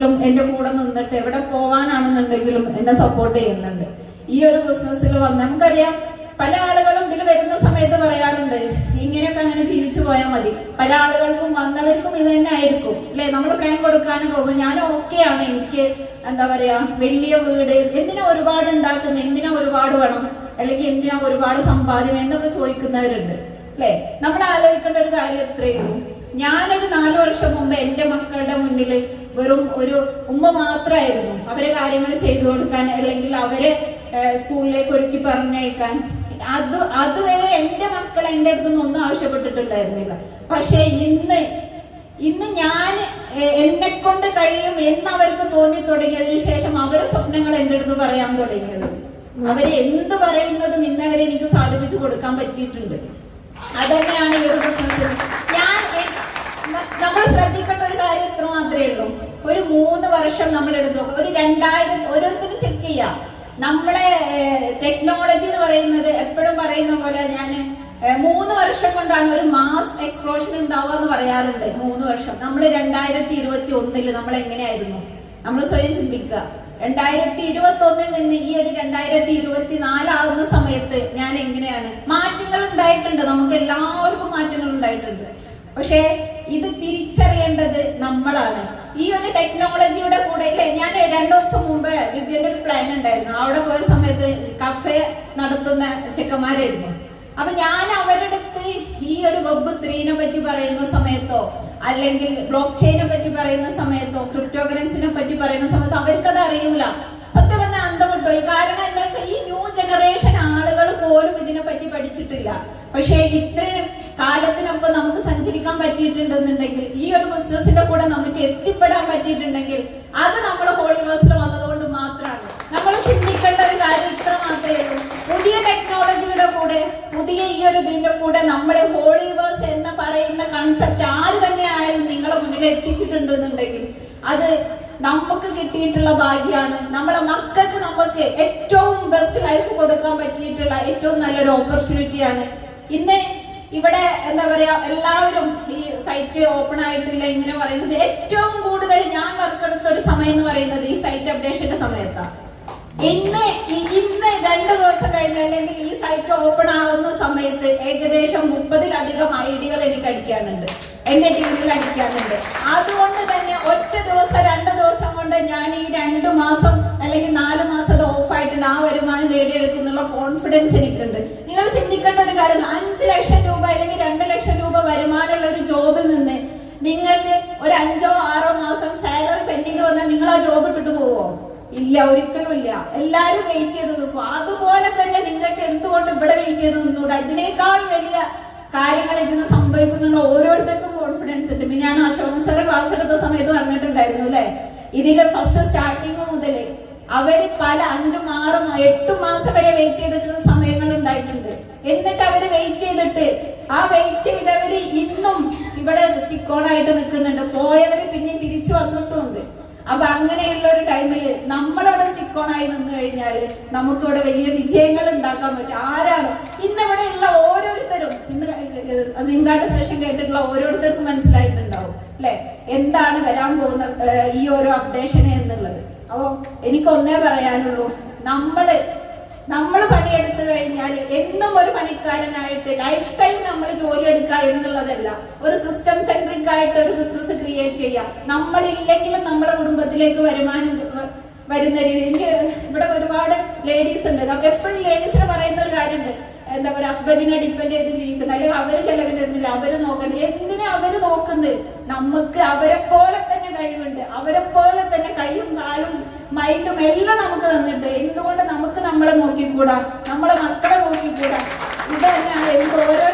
എന്റെ കൂടെ നിന്നിട്ട് എവിടെ പോവാനാണെന്നുണ്ടെങ്കിലും എന്നെ സപ്പോർട്ട് ചെയ്യുന്നുണ്ട്. ഈ ഒരു ബിസിനസ്സിൽ വന്ന് നമുക്കറിയാം പല ആളുകളും ഇതിൽ വരുന്ന സമയത്ത് പറയാറുണ്ട് ഇങ്ങനെയൊക്കെ അങ്ങനെ ജീവിച്ചു പോയാൽ മതി. പല ആളുകൾക്കും വന്നവർക്കും ഇത് തന്നെ ആയിരിക്കും. അല്ലെ? നമ്മൾ പ്ലാൻ കൊടുക്കാനും പോകും. ഞാൻ ആണ് എനിക്ക് എന്താ പറയാ വലിയ വീട് എന്തിനാ ഒരുപാട് ഉണ്ടാക്കുന്നത് എന്തിനാ ഒരുപാട് വേണം അല്ലെങ്കിൽ എന്തിനാ ഒരുപാട് സമ്പാദ്യം എന്നൊക്കെ ചോദിക്കുന്നവരുണ്ട്. അല്ലെ? നമ്മൾ ആലോചിക്കേണ്ട ഒരു കാര്യം എത്രയുള്ളൂ ഞാനൊരു നാലു വർഷം മുമ്പ് എന്റെ മക്കളുടെ മുന്നിൽ വെറും ഒരു ഉമ്മ മാത്രമായിരുന്നു അവരെ കാര്യങ്ങൾ ചെയ്തു കൊടുക്കാൻ അല്ലെങ്കിൽ അവരെ സ്കൂളിലേക്ക് ഒരുക്കി പറഞ്ഞയക്കാൻ. അത് അതുവരെ എന്റെ മക്കൾ എന്റെ അടുത്ത് നിന്ന് ഒന്നും ആവശ്യപ്പെട്ടിട്ടുണ്ടായിരുന്നില്ല. പക്ഷേ ഇന്ന് ഇന്ന് ഞാൻ എന്നെ കൊണ്ട് കഴിയും എന്ന് അവർക്ക് തോന്നി തുടങ്ങിയതിനു ശേഷം അവരെ സ്വപ്നങ്ങൾ എന്റെ അടുത്ത് പറയാൻ തുടങ്ങിയത്. അവരെ എന്ത് പറയുന്നതും ഇന്നവരെ എനിക്ക് സാധിപ്പിച്ചു കൊടുക്കാൻ പറ്റിയിട്ടുണ്ട്. അതന്നെയാണ് ഈ ഒരു ബിസിനസ് ഞാൻ നമ്മൾ ശ്രദ്ധിക്കേണ്ട ഒരു കാര്യം ഇത്ര മാത്രമേ ഉള്ളൂ ഒരു മൂന്ന് വർഷം നമ്മൾ എടുത്തു നോക്കുക ഒരു രണ്ടായിരം ഓരോരുത്തരും ചെക്ക് ചെയ്യാം. നമ്മളെ ടെക്നോളജി എന്ന് പറയുന്നത് എപ്പോഴും പറയുന്ന പോലെ ഞാൻ മൂന്ന് വർഷം കൊണ്ടാണ് ഒരു മാസ് എക്സ്പ്ലോഷൻ ഉണ്ടാവുക എന്ന് പറയാറുണ്ട്. മൂന്ന് വർഷം. നമ്മൾ രണ്ടായിരത്തി ഇരുപത്തി ഒന്നിൽ നമ്മൾ എങ്ങനെയായിരുന്നു നമ്മൾ സ്വയം ചിന്തിക്കുക. രണ്ടായിരത്തി ഇരുപത്തി ഒന്നിൽ നിന്ന് ഈ ഒരു രണ്ടായിരത്തി ഇരുപത്തി നാലാകുന്ന സമയത്ത് ഞാൻ എങ്ങനെയാണ്? മാറ്റങ്ങൾ ഉണ്ടായിട്ടുണ്ട്. നമുക്ക് എല്ലാവർക്കും മാറ്റങ്ങൾ ഉണ്ടായിട്ടുണ്ട്. പക്ഷേ ഇത് തിരിച്ചറിയേണ്ടത് നമ്മളാണ്. ഈ ഒരു ടെക്നോളജിയുടെ കൂടെ ഇല്ലേ? ഞാൻ രണ്ടു ദിവസം മുമ്പ് ദിവ്യന്റെ ഒരു പ്ലാൻ ഉണ്ടായിരുന്നു. അവിടെ പോയ സമയത്ത് കഫേ നടത്തുന്ന ചെക്കന്മാരായിരുന്നു. അപ്പൊ ഞാൻ അവരുടെ അടുത്ത് ഈ ഒരു വെബ് ത്രീനെ പറ്റി പറയുന്ന സമയത്തോ അല്ലെങ്കിൽ ബ്ലോക്ക് ചെയിനെ പറ്റി പറയുന്ന സമയത്തോ ക്രിപ്റ്റോ കറൻസിനെ പറ്റി പറയുന്ന സമയത്തോ അവർക്കത് അറിയൂല. സത്യം പറഞ്ഞാൽ അന്തം കാരണം എന്താ വെച്ചാൽ ഈ ന്യൂ ജനറേഷൻ ആളുകൾ പോലും ഇതിനെ പറ്റി പഠിച്ചിട്ടില്ല. പക്ഷേ ഇത്രയും കാലത്തിനൊപ്പം നമുക്ക് സഞ്ചരിക്കാൻ പറ്റിയിട്ടുണ്ടെന്നുണ്ടെങ്കിൽ ഈ ഒരു ബിസിനസിന്റെ കൂടെ നമുക്ക് എത്തിപ്പെടാൻ പറ്റിയിട്ടുണ്ടെങ്കിൽ അത് നമ്മൾ ഹോളിവേഴ്സിൽ വന്നതുകൊണ്ട് മാത്രമാണ് നമ്മൾ ചിന്തിക്കേണ്ട ഒരു കാര്യം ഇത്ര മാത്രമേ ഉള്ളൂ. പുതിയ ടെക്നോളജിയുടെ കൂടെ പുതിയ ഈ ഒരു ഇതിന്റെ കൂടെ നമ്മുടെ ഹോളിവേഴ്സ് എന്ന് പറയുന്ന കൺസെപ്റ്റ് ആര് തന്നെ ആയാലും നിങ്ങളെ മുന്നിൽ എത്തിച്ചിട്ടുണ്ടെന്നുണ്ടെങ്കിൽ അത് നമുക്ക് കിട്ടിയിട്ടുള്ള ഭാഗ്യമാണ് നമ്മുടെ മക്കൾക്ക് നമുക്ക് ഏറ്റവും ബെസ്റ്റ് ലൈഫ് കൊടുക്കാൻ പറ്റിയിട്ടുള്ള ഏറ്റവും നല്ലൊരു ഓപ്പർച്യൂണിറ്റിയാണ് ഇന്ന് ഇവിടെ എന്താ പറയാ എല്ലാവരും ഈ സൈറ്റ് ഓപ്പൺ ആയിട്ടില്ല ഇങ്ങനെ പറയുന്നത് ഏറ്റവും കൂടുതൽ ഞാൻ വർക്കെടുത്ത ഒരു സമയം എന്ന് പറയുന്നത് ഈ സൈറ്റ് അപ്ഡേഷന്റെ സമയത്താണ് ഇന്ന് ഇന്ന് രണ്ടു ദിവസം കഴിഞ്ഞ് അല്ലെങ്കിൽ ഈ സൈറ്റ് ഓപ്പൺ ആകുന്ന സമയത്ത് ഏകദേശം മുപ്പതിലധികം ഐഡികൾ എനിക്ക് അടിക്കാനുണ്ട്. എന്റെ ടീമിൽ അടിക്കാനുണ്ട്. അതുകൊണ്ട് തന്നെ ഒറ്റ ദിവസം രണ്ട് ദിവസം കൊണ്ട് ഞാൻ ഈ രണ്ട് മാസം അല്ലെങ്കിൽ നാല് മാസത്തെ ഓഫ് ആയിട്ടുണ്ട്. ആ വരുമാനം നേടിയെടുക്കുന്നുള്ള കോൺഫിഡൻസ് എനിക്കുണ്ട്. ചിന്തിക്കേണ്ട ഒരു കാര്യം അഞ്ച് ലക്ഷം രൂപ അല്ലെങ്കിൽ രണ്ട് ലക്ഷം രൂപ വരുമാനമുള്ള ഒരു ജോബിൽ നിന്ന് നിങ്ങൾക്ക് ഒരു അഞ്ചോ ആറോ മാസം സാലറി പെൻഡിങ് വന്നാൽ നിങ്ങൾ ആ ജോബ് പോവോ? ഇല്ല ഒരിക്കലും ഇല്ല. എല്ലാരും വെയിറ്റ് ചെയ്ത് നിൽക്കും. അതുപോലെ തന്നെ നിങ്ങൾക്ക് എന്തുകൊണ്ട് ഇവിടെ വെയിറ്റ് ചെയ്ത് നിന്നുകൂടെ? ഇതിനേക്കാൾ വലിയ കാര്യങ്ങൾ ഇതിന് സംഭവിക്കുന്ന ഓരോരുത്തർക്കും കോൺഫിഡൻസ് ഉണ്ട്. ഞാൻ അശോകൻ സാറ് ക്ലാസ് എടുത്ത സമയത്ത് പറഞ്ഞിട്ടുണ്ടായിരുന്നു അല്ലെ? ഇതിന്റെ ഫസ്റ്റ് സ്റ്റാർട്ടിങ് മുതൽ അവർ പല അഞ്ചും ആറും എട്ടും മാസം എന്നിട്ട് അവർ വെയിറ്റ് ചെയ്തിട്ട്. ആ വെയിറ്റ് ചെയ്തവര് ഇന്നും ഇവിടെ സ്റ്റിക്കോണായിട്ട് നിൽക്കുന്നുണ്ട്. പോയവര് പിന്നെ തിരിച്ചു വന്നിട്ടുമുണ്ട്. അപ്പൊ അങ്ങനെയുള്ള ഒരു ടൈമിൽ നമ്മളവിടെ സ്റ്റിക്കോണായി നിന്ന് കഴിഞ്ഞാൽ നമുക്കിവിടെ വലിയ വിജയങ്ങൾ ഉണ്ടാക്കാൻ പറ്റും. ആരാണ്? ഇന്ന് ഇവിടെ ഉള്ള ഓരോരുത്തരും. ഇന്ന് സിംഗാട്ട് സെഷൻ കേട്ടിട്ടുള്ള ഓരോരുത്തർക്കും മനസ്സിലായിട്ടുണ്ടാവും അല്ലെ? എന്താണ് വരാൻ പോകുന്ന ഈ ഓരോ അപ്ഡേഷൻ എന്നുള്ളത്. അപ്പൊ എനിക്ക് ഒന്നേ പറയാനുള്ളൂ. നമ്മൾ നമ്മൾ പണിയെടുത്തു കഴിഞ്ഞാൽ എന്നും ഒരു പണിക്കാരനായിട്ട് ലൈഫ് ടൈം നമ്മൾ ജോലി എടുക്കുക എന്നുള്ളതല്ല. ഒരു സിസ്റ്റം സെൻട്രിക് ആയിട്ട് ഒരു ബിസിനസ് ക്രിയേറ്റ് ചെയ്യുക. നമ്മളില്ലെങ്കിലും നമ്മുടെ കുടുംബത്തിലേക്ക് വരുമാനം വരുന്ന രീതി എനിക്ക് ഇവിടെ ഒരുപാട് ലേഡീസ് ഉണ്ട്. എപ്പോഴും ലേഡീസിന് പറയുന്ന ഒരു കാര്യമുണ്ട്. എന്താ പറയുക ഹസ്ബൻഡിനെ ഡിപ്പെൻഡ് ചെയ്ത് ജീവിക്കുന്നത് അല്ലെങ്കിൽ അവർ ചെലവിനിരുന്നില്ല അവർ നോക്കണ്ട. എന്തിനാ അവർ നോക്കുന്നത്? നമുക്ക് അവരെ പോലെ തന്നെ കഴിവുണ്ട്. അവരെ പോലെ തന്നെ കൈയും കാലും മൈൻഡും എല്ലാം നമുക്ക് തന്നിട്ട് എന്തുകൊണ്ട് നമുക്ക് നമ്മളെ നോക്കിക്കൂടാ? നമ്മളെ മക്കളെ നോക്കിക്കൂടാ? ഇത് തന്നെയാണ് എനിക്ക് ഓരോ